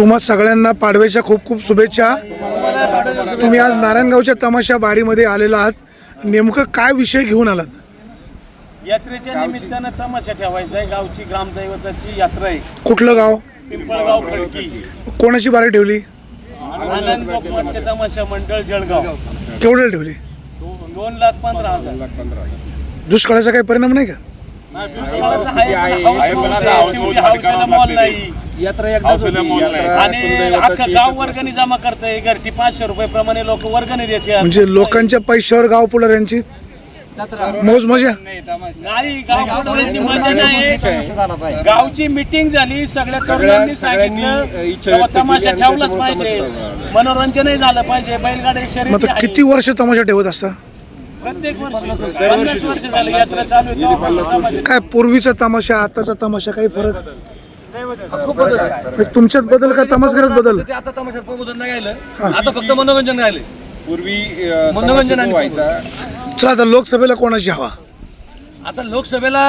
तुम्हा सगळ्यांना पाडव्याच्या खूप खूप शुभेच्छा तुम्ही आज नारायणगावच्या तमाशा बारीमध्ये आलेला आहात नेमकं काय विषय घेऊन आलात यात्रेच्या निमित्तानं तमाशा ठेवायचा आहे गावची ग्रामदैवताची यात्रा आहे कुठलं गाव पिंपळगाव खडकी कोणाची बारी ठेवली आनंद लोकमान्य तमाशा मंडळ जळगाव केवढ्याला ठेवली दोन लाख पंधरा हजार दुष्काळाचा काही परिणाम नाही का हा, दुष्काळाचा आहे, शेवटी मॉल नाही यात्रा एकदाच होती. आणि अख्खं गाव वर्गणी जमा करतंय. घरटी पाचशे रुपये प्रमाणे लोक वर्गणी देते म्हणजे लोकांच्या पैशावर गाव पुढे यांची मौज मजा? नाही गाव पुढाऱ्यांची मजा नाही. गावची मिटिंग झाली सगळ्या तरुणांनी सगळ्यांनी, अ, सांगितलं इच्छा तेव्हा व्यक्त केली तमाशा आणि ठेवलाच त्याच्यामुळे पाहिजे. तमाशा ठेवला. मनोरंजनही झालं पाहिजे. बैलगाडी मग शर्यती आता आहे. किती वर्ष तमाशा ठेवत असता? प्रत्येक वर्षी. पन्नास वर्ष. झालं. यात्रा चालू आहे. काय पूर्वीचा तमाशा आताचा तमाशा काही फरक? खूप बदल आहे. म्हणजे तुमच्यात बदल का? तमाशगरात बदल? ते आता तमाशात प्रबोधन नाही राहिलं. आता फक्त मनोरंजन राहिले. पूर्वी अ, मनोरंजन तमाशा आणि व्हायचा. चला आता लोकसभेला कोणाची हवा? आता लोकसभेला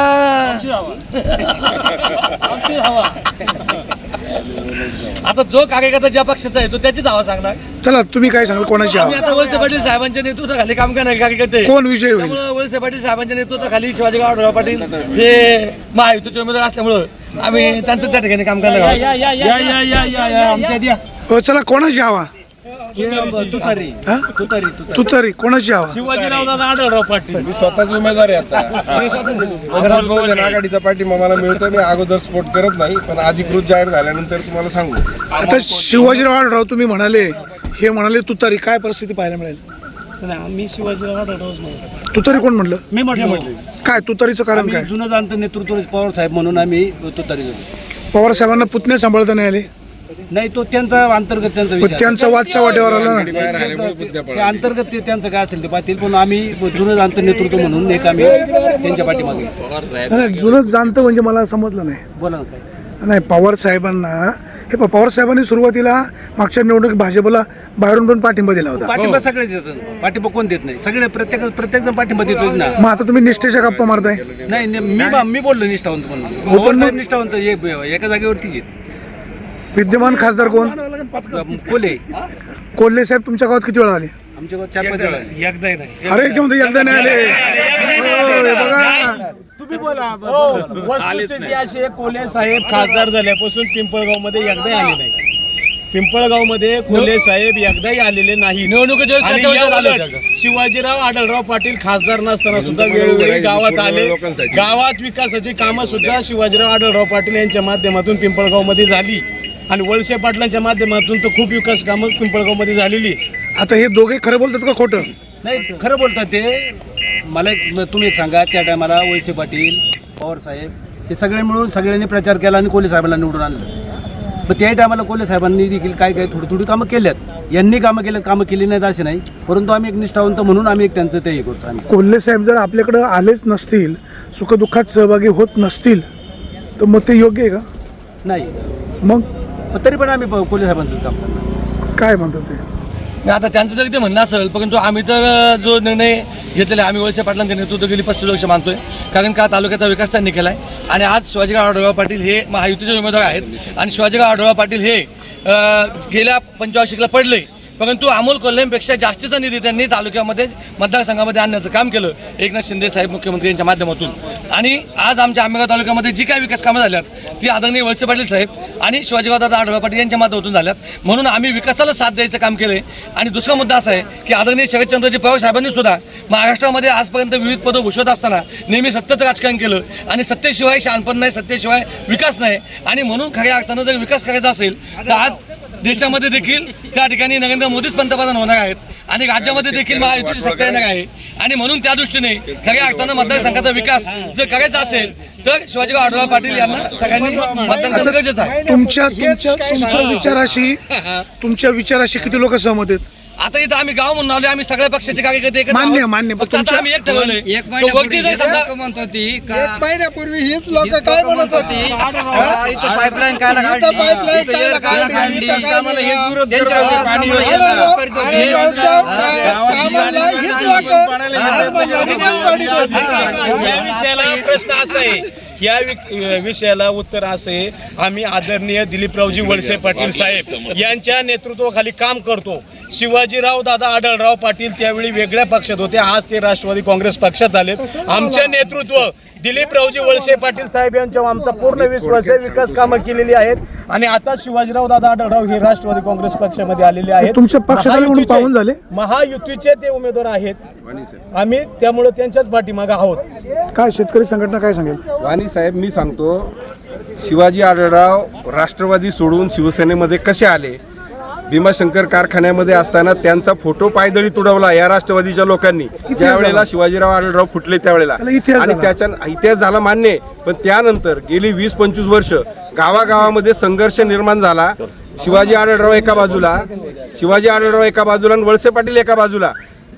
आता जो कार्यकर्ता ज्या पक्षाचा आहे तो त्याचीच हवा सांगणार. चला तुम्ही काय सांगाल? कोणाची आम्ही हवा आता वळसे पाटील साहेबांच्या नेतृत्वाखाली काम करणारे कार्यकर्ते. कोण विजय होईल? त्यामुळं वळसे पाटील साहेबांच्या नेतृत्वाखाली शिवाजीराव आढळराव पाटील हे महायुतीचे उमेदवार असल्यामुळं आम्ही त्यांचं त्या ठिकाणी काम करणार आहोत. या, या, या, या, या, या, या, आमच्या द्या. हो चला कोणाची हवा? तुतारी. हा? तुतारी तुतारी. तू तरी कोणाची हवा? शिवाजीराव दादा आढळराव पाटील. मी स्वतःच उमेदवार आहे आता. बहुजन आघाडीचा पाठिंबा मला मिळतो मी अगोदर सपोर्ट करत नाही पण अधिकृत जाहीर झाल्यानंतर तुम्हाला सांगू. आता शिवाजीराव आढळराव तुम्ही म्हणाले हे म्हणाले तुतारी काय परिस्थिती पाहायला मिळेल? नाही, मी शिवाजीराव आढळरावच म्हणतो. तुतारी कोण म्हणलं मी म्हटलं काय तुतारीचं कारण आम्ही काय? जुनं जाणतं नेतृत्व पवार साहेब म्हणून आम्ही तुतारी झालो पवार साहेबांना पुतण्या सांभाळता नाही आले? नाही तो त्यांचा अंतर्गत त्यांचा पण त्यांचा वादच्या वाटेवर आला ना? ते-. अंतर्गत ते त्यांचं काय असेल ते पाहतील पण आम्ही जुनं जाणतं नेतृत्व म्हणून एक आम्ही त्यांच्या पाठीमागे. नाही, जुनं जाणतं म्हणजे मला समजलं नाही. बोला ना काय. नाही पवार साहेबांना हे पहा, पवार साहेबांनी सुरुवातीला मागच्या निवडणुकीत भाजपला बाहेरून पण पाठिंबा दिला होता. पाठिंबा सगळे देतात पाठिंबा कोण देत नाही? सगळे प्रत्येक प्रत्येक जण पाठिंबा देतोच ना. मग आता तुम्ही निष्ठेच्या गप्पा मारताय? नाही नाही, मी मी बोललो निष्ठावंत म्हणून. हो, निष्ठावंत हे- एका जागेवरतीच आहेत. विद्यमान खासदार कोण? कोल्हे. कोल्हे साहेब तुमच्या गावात किती वेळा आले? आमच्या गावात चार पाच वेळा आहे. एकदाही नाही. अरे ते म्हणतो एकदा नाही आले. हो, हे बघा. तुम्ही बोला वस्तुस्थिती अशी आहे, कोल्हे साहेब खासदार झाल्यापासून पिंपळगावमध्ये एकदाही आले नाही. पिंपळगावमध्ये कोल्हे साहेब एकदाही आलेले नाही. निवडणुकीच्या वेळेस आणि त्याच्या वेळेस आले याउलट होते. शिवाजीराव आढळराव पाटील खासदार नसताना सुद्धा वेळोवेळी गावात आले. लोकांसाठी. गावात विकासाची कामं सुद्धा शिवाजीराव आढळराव पाटील यांच्या माध्यमातून पिंपळगावमध्ये झाली. आणि वळसे पाटलांच्या माध्यमातून तर खूप विकास कामं पिंपळगावमध्ये झालेली. आता हे दोघे खरं बोलतात का खोटं? नाही खरं बोलतात ते. मला एक तुम्ही एक सांगा त्या टायमाला वळसे पाटील पवार साहेब हे सगळे मिळून सगळ्यांनी प्रचार केला आणि कोल्हे साहेबांना निवडून आणलं. मग त्या टायमाला कोल्हे साहेबांनी देखील काय काय थोडी थोडी कामं केल्यात. यांनी कामं केलं कामं केली नाहीत असे नाही. परंतु आम्ही एक निष्ठावंत म्हणून आम्ही एक त्यांचं ते हे करतो आम्ही. कोल्हे साहेब जर आपल्याकडं आलेच नसतील सुखदुःखात सहभागी होत नसतील तर मग ते योग्य आहे का? नाही. मग? पण तरी पण आम्ही प- कोल्हे साहेबांचं काम करणार. काय म्हणतात ते? आता त्यांचं जरी ते म्हणणं असेल परंतु आम्ही तर जो निर्णय घेतलेला आम्ही वळसे पाटलांचे नेतृत्व गेली पस्तीस वर्ष मानतोय. कारण का तालुक्याचा विकास त्यांनी केला आहे आणि आज शिवाजीराव आढळराव पाटील हे महायुतीचे उमेदवार आहेत. आणि शिवाजीराव आढळराव पाटील हे गेल्या पंचवार्षिकला पडले. परंतु अमोल कोल्हेंपेक्षा जास्तीचा निधी त्यांनी तालुक्यामध्ये मतदारसंघामध्ये आणण्याचं काम केलं. एकनाथ शिंदे साहेब मुख्यमंत्री यांच्या माध्यमातून. आणि आज आमच्या आंबेगाव तालुक्यामध्ये जी काही विकास कामं झाल्यात ती आदरणीय वळसे पाटील साहेब आणि शिवाजीराव आढळ पाटील यांच्या माध्यमातून झाल्यात. म्हणून आम्ही विकासाला साथ द्यायचं काम केलं आणि दुसरा मुद्दा असा आहे की आदरणीय शरदचंद्रजी पवार साहेबांनी सुद्धा महाराष्ट्रामध्ये आजपर्यंत विविध पदं भूषवत असताना नेहमी सत्तेचं राजकारण केलं. आणि सत्तेशिवाय शानपण नाही सत्तेशिवाय विकास नाही. आणि म्हणून खऱ्या अर्थानं जर विकास करायचा असेल तर आज देशामध्ये देखील त्या ठिकाणी नरेंद्र मोदीच पंतप्रधान होणार आहेत आणि राज्यामध्ये देखील महायुतीची सत्ता येणार आहे. आणि म्हणून त्या दृष्टीने खऱ्या अर्थानं मतदारसंघाचा विकास जर करायचा असेल तर शिवाजीराव आढळराव पाटील यांना सगळ्यांनी मतदान करणं गरजेचं आहे. तुमच्या तुमच्या तुमच्या विचाराशी तुमच्या विचाराशी किती लोक सहमत आहेत? आता इथं आम्ही गाव म्हणून आलो आम्ही सगळ्या पक्षाचे कार्यकर्ते मान्य. मान्य, पण तुमच्या- आम्ही एक ठरवलंय एक तो वरती जर समजा म्हणत होती एक महिन्यापूर्वी हीच लोक काय म्हणत होती इथं पाईपलाईन काय इथं pipeline काढली, काढली, इथं काढली. आढळरावच्या कामाला हीच लोकं आज म्हणणारी पण पाडीत होती. विषयाला प्रश्न असा आहे या वि- विषयाला उत्तर असं आहे आम्ही आदरणीय दिलीपरावजी वळसे पाटील साहेब यांच्या नेतृत्वाखाली काम करतो. शिवाजीराव दादा आढळराव पाटील त्यावेळी वेगळ्या पक्षात होते. आज ते राष्ट्रवादी काँग्रेस पक्षात आले आमचे नेतृत्व दिलीपरावजी वळसे पाटील साहेब यांच्यावर आमचा पूर्ण विश्वास आहे. विकास कामं केलेली आहेत. आणि आता शिवाजीराव दादा आढळराव हे राष्ट्रवादी काँग्रेस पक्षामध्ये आलेले आहेत. तुमच्या म्हणून महायुतीचे- पाहून झाले? महायुतीचे ते उमेदवार आहेत. आम्ही त्यामुळे त्यांच्याच पाठीमागे आहोत. काय शेतकरी संघटना काय सांगेल? वाणी साहेब मी सांगतो शिवाजी आढळराव राष्ट्रवादी सोडून शिवसेनेमध्ये कसे आले? भीमाशंकर कारखान्यामध्ये असताना त्यांचा फोटो पायदळी तुडवला या राष्ट्रवादीच्या लोकांनी. ज्या वेळेला शिवाजीराव आढळराव फुटले त्यावेळेला. त्याला इतिहास आणि झाला. त्याच्या इतिहास झाला मान्य आहे. पण त्यानंतर गेली वीस पंचवीस वर्ष गावागावामध्ये संघर्ष निर्माण झाला. शिवाजी आढळराव एका बाजूला शिवाजी आढळराव एका बाजूला आणि वळसे पाटील एका बाजूला.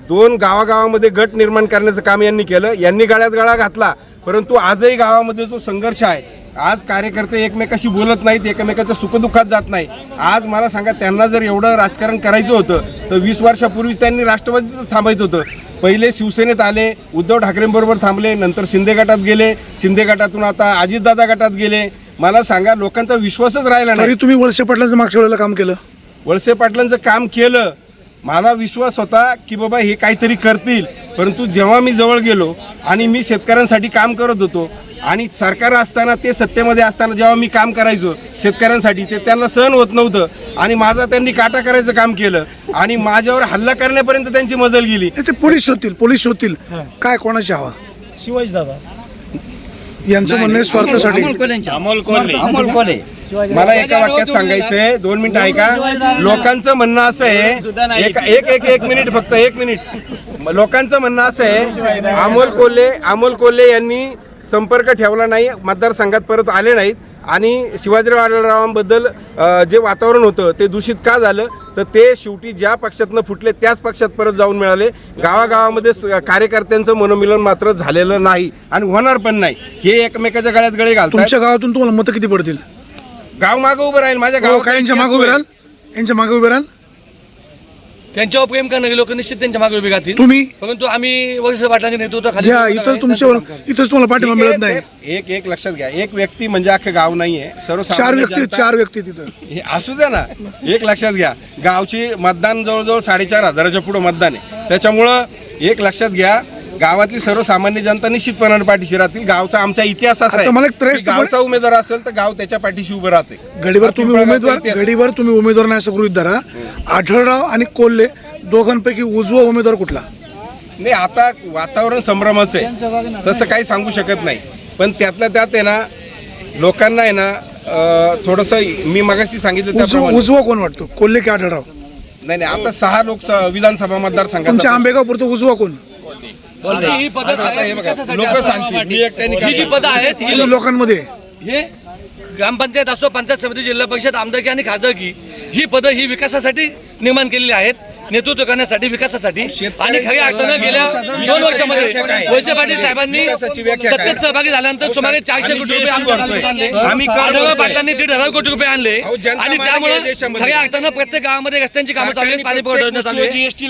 दोन गावागावामध्ये गट निर्माण करण्याचं काम यांनी केलं. यांनी गाळ्यात गाळा घातला. परंतु आजही गावामध्ये जो संघर्ष आहे आज कार्यकर्ते एकमेकाशी बोलत नाहीत एकमेकाच्या सुखदुःखात जात नाही आज मला सांगा त्यांना जर एवढं राजकारण करायचं होतं तर वीस वर्षापूर्वी त्यांनी राष्ट्रवादीतच थांबायचं होतं. पहिले शिवसेनेत आले उद्धव ठाकरेंबरोबर थांबले नंतर शिंदे गटात गेले. शिंदे गटातून आता अजितदादा गटात गेले. मला सांगा लोकांचा विश्वासच राहिला नाही. तरी तुम्ही वळसे पाटलांचं मागच्या वेळेला काम केलं. वळसे पाटलांचं काम केलं. मला विश्वास होता की बाबा हे काहीतरी करतील. परंतु जेव्हा मी जवळ गेलो आणि मी शेतकऱ्यांसाठी काम करत होतो आणि सरकार असताना ते सत्तेमध्ये असताना जेव्हा मी काम करायचो शेतकऱ्यांसाठी ते त्यांना सहन होत नव्हतं. आणि माझा त्यांनी काटा करायचं काम केलं. आणि माझ्यावर हल्ला करण्यापर्यंत त्यांची मजल गेली. नाही, ते पोलीस शोधतील पोलीस शोधतील काय कोणाची हवा? शिवाजी दादा यांचं म्हणणं आहे स्वार्थासाठी. अमोल. अमोल कोल्हे. अमोल कोल्हे. मला एका वाक्यात सांगायचंय दोन मिनिटं ऐका. लोकांचं म्हणणं असं आहे एक एक एक एक मिनिट फक्त एक मिनिट. लोकांचं म्हणणं असं आहे अमोल कोल्हे अमोल कोल्हे यांनी संपर्क ठेवला नाही मतदारसंघात परत आले नाहीत. आणि शिवाजीराव आढळरावांबद्दल जे वातावरण होतं ते दूषित का झालं? तर ते शेवटी ज्या पक्षातनं फुटले त्याच पक्षात परत जाऊन मिळाले. गावागावामध्ये कार्यकर्त्यांचं मनोमिलन मात्र झालेलं नाही आणि होणार पण नाही. हे एकमेकाच्या गळ्यात गळे घालतात तुमच्या गावातून तुम्हाला मतं किती पडतील? गाव मागं उभं राहील. माझ्या हो, गावात काय यांच्या मागे उभे राहाल? यांच्या मागे उभे राहाल? त्यांच्यावर प्रेम करणारे लोक निश्चित त्यांच्या मागे उभे राहतील. तुम्ही? परंतु आम्ही वरिष्ठ पाटलांच्या नेतृत्वाखाली घ्या इथंच तुमच्यावर इथंच तुम्हाला पाठिंबा मिळत नाही. एक एक लक्षात घ्या. एक व्यक्ती म्हणजे अख्खं गाव नाहीये. चार सर्वसामान्य व्यक्ती चार व्यक्ती तिथं. हे असू द्या ना. एक लक्षात घ्या. गावची मतदान जवळजवळ साडेचार हजाराच्या पुढे मतदान आहे. त्याच्यामुळं एक लक्षात घ्या गावातली सर्वसामान्य जनता निश्चितपणाने पाठीशी राहतील. गावचा आमचा इतिहास असा आता मला एक आहे त्रेस की गावचा उमेदवार असेल तर गाव त्याच्या पाठीशी उभं राहते. घडीवर हा तुम्ही उमेदवार इतिहास. घडीवर तुम्ही उमेदवार नाही असं गृहित धरा. आढळराव आणि कोल्हे दोघांपैकी उजवा उमेदवार कुठला? नाही आता वातावरण संभ्रमाचं आहे. तसं काही सांगू शकत नाही. पण त्यातल्या त्यात आहे ना लोकांना आहे ना अं, थोडंसं मी मगाशी सांगितलं उजवा त्याप्रमाणे. उजवा कोण वाटतो? कोल्हे की आढळराव? नाही नाही आता सहा लोकसभा विधानसभा मतदारसंघात तुमच्या आंबेगाव पुरतं उजवा कोण? ही हे बघा विकासासाठी लोक असतात. सांगतील मी एकट्याने ही काय जी? पदं आहेत ही हे लोकांमध्ये हे ग्रामपंचायत असो पंचायत समिती जिल्हा परिषद आमदारकी आणि खासदारकी ही पदं ही विकासासाठी निर्माण केलेली आहेत नेतृत्व करण्यासाठी विकासासाठी आणि खऱ्या अर्थानं गेल्या दोन वर्षामध्ये. वळसे पाटील साहेबांनी? सत्तेत सहभागी झाल्यानंतर सुमारे चारशे कोटी रुपये आणले. आम्ही. पाटलांनी दीड हजार कोटी रुपये आणले. आणि त्यामुळे. खऱ्या अर्थानं प्रत्येक गावामध्ये रस्त्यांची कामं चालू आहेत पाणी पुरवठा जीएसटी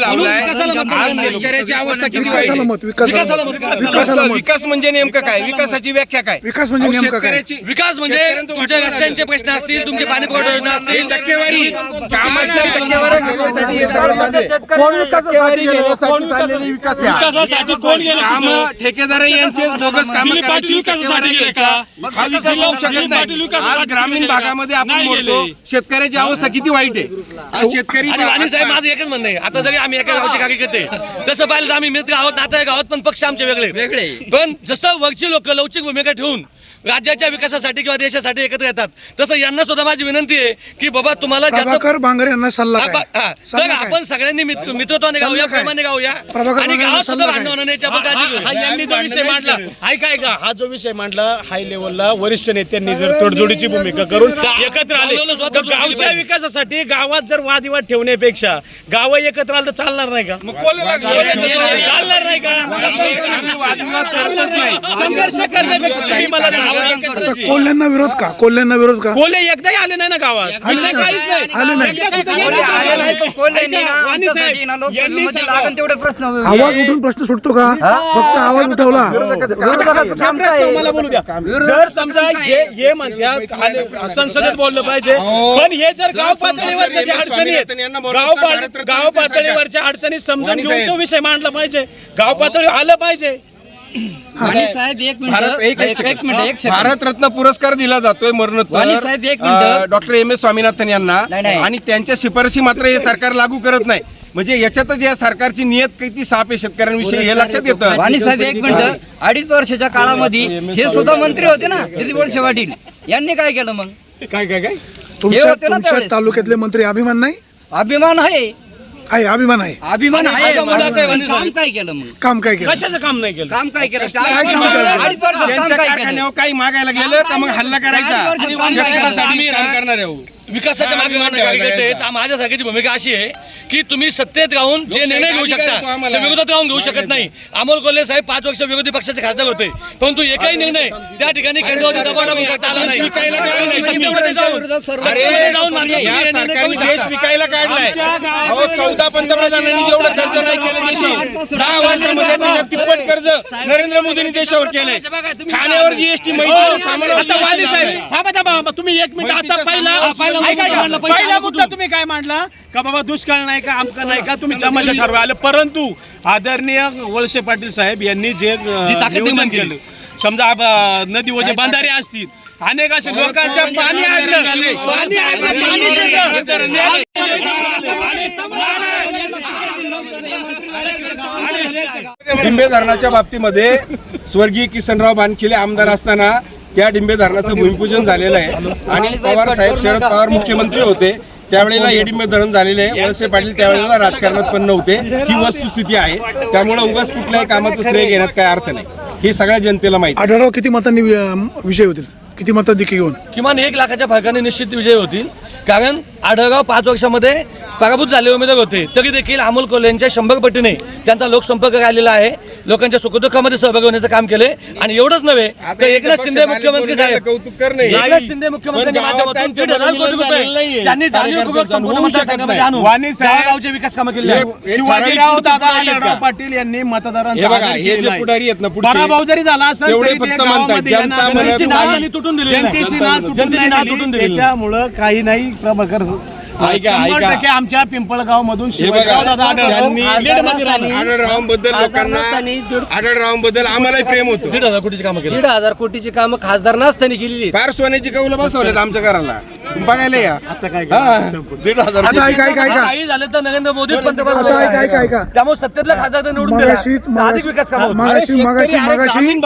विकास म्हणजे नेमकं काय? विकासाची व्याख्या काय? विकास म्हणजे अहो, नेमकं काय? शेतकऱ्याची- विकास म्हणजे तुमच्या रस्त्यांचे. प्रश्न असतील तुमचे पाणी पुरवठा योजना असतील टक्केवारी. कामाच्या टक्केवारी घेण्यासाठी सगळं चालू आहे. टक्केवारी घेण्यासाठी चाललेली विकास आहे. कामं ठेकेदार यांचे बोगस काम करायची टक्केवारी घ्यायच्या. हा विकास होऊ शकत नाही आज ग्रामीण भागामध्ये आपण मोडतो. शेतकऱ्याची अवस्था किती वाईट आहे? आज शेतकरी आणि वाणी साहेब माझं एकच म्हणणं आहे. आता जरी आम्ही एका गावचे कार्यकर्ते तसं पाहिलं तर आम्ही मित्र आहोत नाते आहोत पण पक्ष आमचे वेगळे वेगळे. पण जसं वरची लोक लवचिक भूमिका ठेवून राज्याच्या विकासासाठी किंवा देशासाठी एकत्र येतात तसं यांना सुद्धा माझी विनंती आहे की बाबा तुम्हाला प्रभाकर बांगरे यांना सल्ला हा, काय हा. तर सल्ला काय? आपण सगळ्यांनी मित्र- मित्रत्वाने गाऊया काय? प्रेमाने गाऊया प्रभाकर आणि बांगरे गावात सल्ला सुद्धा काय? भांडण होण्याची आपण काळजी घेऊया. हा यांनी जो विषय मांडला ऐका ऐका हा जो विषय मांडला हाय लेवलला वरिष्ठ नेत्यांनी जर तोडजोडीची भूमिका करून एकत्र आले गावाला स्वतः तर गावच्या. विकासासाठी गावात जर वादविवाद ठेवण्यापेक्षा गाव एकत्र आलं तर चालणार नाही का चालणार नाही का संघर्ष करण्यापेक्षा तुम्ही मला सांगा. आता कोल्ह्यांना विरोध का? कोल्ह्यांना विरोध का? कोल्हे एकदाही आले नाही ना गावात. विषय काहीच नाही. आले नाही. एकदा सुद्धा कोल्हे गेले आले नाही, पण कोल्हेंनी ऐका, ना? वाणी साहेब, आमच्यासाठी ना यांनी लोकसभेमध्ये सांगावं. लागेल तेवढे प्रश्न आवाज उठून प्रश्न सुटतो का? फक्त आवाज उठवला. काम काय? मला बोलू द्या. जर समजा हे हे म्हणतात आले- संसदेत बोललं पाहिजे. पण हे जर गाव पातळीवरच्या ज्या अडचणी आहेत यांना गाव पा- भारतरत्न. पातळीवरच्या अडचणी समजून वाणी घेऊन तो साहेब. विषय मांडला पाहिजे. गाव पातळी आलं पाहिजे. वाणी साहेब एक भारत मिनिट एक एक एक मिनिट एक सेकंड भारतरत्न पुरस्कार दिला जातोय वाणी साहेब, एक मिनिटं. डॉक्टर एम एस स्वामीनाथन यांना. नाही, नाही. आणि त्यांच्या शिफारशी मात्र हे सरकार लागू करत नाही. म्हणजे याच्यातच या सरकारची नियत किती साप आहे शेतकऱ्यांविषयी हे लक्षात येतं. वाणी साहेब एक मिनिट. अडीच वर्षाच्या काळामध्ये हे सुद्धा मंत्री होते ना दिलीप वळसे पाटील. यांनी काय केलं मग? काय काय काय? तुमच्या होते ना तुमच्या त्यावेळेस. तालुक्यातले मंत्री अभिमान नाही? अभिमान आहे. आहे अभिमान आहे. अभिमान आहे. काम काय केलं मग? काम काय केलं? कशाचं काम नाही केलं? काम काय केलं? काय काम केलं? अडीच वर्षात काम त्यांच्या काय केलं? कारखान्यावर काही मागायला गेलं का मग हल्ला करायचा? काम करणार आहे. हो. विकासाच्या मागे अभिमान मागणी ठेवायचा करते यांचा. तर माझ्या जागेची भूमिका अशी आहे की तुम्ही सत्तेत राहून जे निर्णय घेऊ अधिकार शकता आहे तो आम्हाला. ते विरोधात राहून घेऊ शकत नाही अमोल कोल्हे साहेब पाच वर्ष विरोधी पक्षाचे खासदार होते परंतु एकही निर्णय त्या ठिकाणी केंद्रावर सरकार दबाव नाही, करता आला देश नाही विकायला काढलं नाही. सत्तेमध्ये जाऊन- विरोधात सर्व- अरे सत्तेमध्ये जाऊन मान्य या केलेले निर्णय सरकारने करू देश शकता. विकायला काढलाय आमच्या गावामध्ये अहो चौदा पंतप्रधानांनी जेवढं कर्ज नाही केलं दहा वर्षामध्ये त्याच्यात तिप्पट कर्ज नरेंद्र मोदींनी देशावर केलंय खाण्यावर जीएसटी माहिती सामानावर आता वाणी GST साहेब लावलाय. थांबा थांबा. तुम्ही एक मिनिट आता पहिला पहिला मुद्दा तुम्ही काय मांडला? का बाबा दुष्काळ नाही का आमका नाही का तुम्ही तमाशा ठरवा आले. परंतु आदरणीय वळसे पाटील साहेब यांनी जे अ, जी ताकद नियोजन निर्माण केलं. समजा अ, नदीवरचे बांधारे असतील अनेक असे लोकांच्या पाणी ऐकलं पाणी पाणी डिंबे धरणाच्या बाबतीमध्ये स्वर्गीय किसनराव बानखिले आमदार असताना त्या डिंबे धरणाचं भूमिपूजन झालेलं आहे. आणि पवार साहेब शरद पवार मुख्यमंत्री होते. त्यावेळेला हे डिंबे धरण झालेले आहे. वळसे पाटील त्यावेळेला राजकारणात पण नव्हते. ही वस्तुस्थिती आहे. त्यामुळे उगाच कुठल्याही कामाचं श्रेय घेण्यात काय अर्थ नाही. हे सगळ्या जनतेला माहिती आहे. किती मतांनी विजय होतील? किती मतं देखील घेऊन? किमान एक लाखाच्या फरकाने निश्चित विजय होतील. कारण आढळगाव पाच वर्षामध्ये पराभूत झाले उमेदवार होते. तरी देखील अमोल कोल्हे यांच्या शंभर पटीने त्यांचा लोकसंपर्क राहिलेला आहे. लोकांच्या सुखदुःखामध्ये सहभागी होण्याचं काम केले आणि एवढंच नव्हे तर एकनाथ शिंदे मुख्यमंत्री झालं, साहेब. कौतुक करणे एकनाथ शिंदे मुख्यमंत्र्यांच्या माध्यमातून. त्यांनी जाणीवपूर्वक संपूर्ण मतदारसंघामध्ये. आणून वाणी साहेब- विकास कामं केली. आहेत. हे- शिवाजीराव ठराविक दादा पुढचे आहेत आढळराव का? पाटील यांनी मतदारांचा हे बघा, आदर हे जे केलेला आहे. पुढारी आहेत ना, पुढचे, पराभव जरी झाला असेल तेवढे तरी ते फक्त म्हणतात, गावामध्ये जनता येणार म्हणत जनतेची नाव नाव- त्यांनी तुटून दिलेली नाही. जनतेची नाव तुटून जनतेची नाही नाव दिली. तुटून नाही. त्याच्यामुळं काही नाही प्रभाकर ऐका, शंभर ऐका. टक्के आमच्या पिंपळगाव मधून हे बघा शिवाजीराव दादा आढळराव त्यांनी लीडमध्ये राहणार. आढळरावांबद्दल लोकांना आढळरावांबद्दल आम्हालाही प्रेम होतं दीड हजार कोटीची कामं केली दीड हजार कोटीची कामं खासदार नसताना केलेली फार सोन्याची कौलं बसवलेत आमच्या घराला बघायला या. आता काय हा, दीड हजार आता ऐका ऐका ऐका. काही झालं तर नरेंद्र मोदी पंतप्रधान आता ऐका ऐका ऐका. त्यामुळे सत्तेतला खासदार तर निवडून दिला. मगाशी तर अधिक विकास कामं होतील. मगाशी मगाशी मगाशी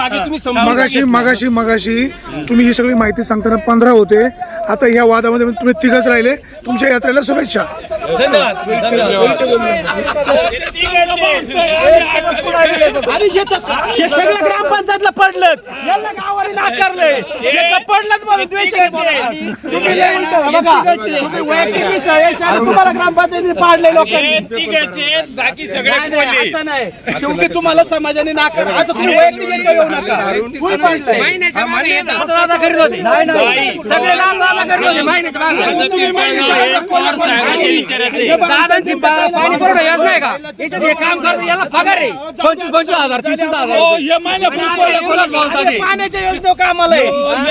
मगाशी. मगाशी मगाशी तुम्ही ही सगळी माहिती सांगताना पंधरा होते. आता ह्या वादामध्ये तुम्ही तिघच राहिले. तुमच्या यात्रेला शुभेच्छा. धन्यवाद. हे तर- हे सगळं ग्रामपंचायतला पडलं. याला गावाने नाकारले पडलं म्हणून द्वेष आहे, तुम्हाला ग्रामपंचायतीने पाडले लोकांनी. बाकी सगळे असं नाही. शेवटी तुम्हाला समाजाने नाकार असं तुम्ही वैयक्तिक याच्यावर येऊ नका. कोणी पाडलंय? नाही, नाही. सगळे लाल दादा करत होते महिन्याच्या मागे. दादांची पा- पाणी पुरवठा योजना आहे का? याच्यात हे काम करतो याला पगार आहे. पंचवीस पंचवीस हजार तीस तीस हजार. महिना आणि आता विरोधात बोलतात हे. पाण्याच्या योजनेवर काम आलंय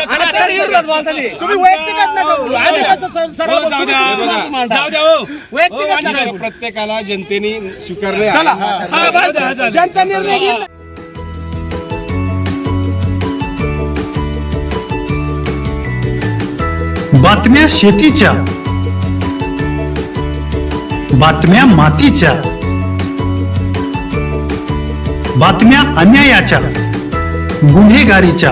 आणि आता विरोधात बोलतात. तुम्ही वैयक्तिकच नका बोलू. आम्ही कसं सर- सरळ जाऊ द्या जाऊ द्या हो. वैयक्तिकच नका बोलू. प्रत्येकाला जनतेने स्वीकारले चला. हा, बस झालं. जनता निर्णय घेईल. बातम्या शेतीच्या. बातम्या मातीच्या. बातम्या अन्यायाच्या. गुन्हेगारीच्या.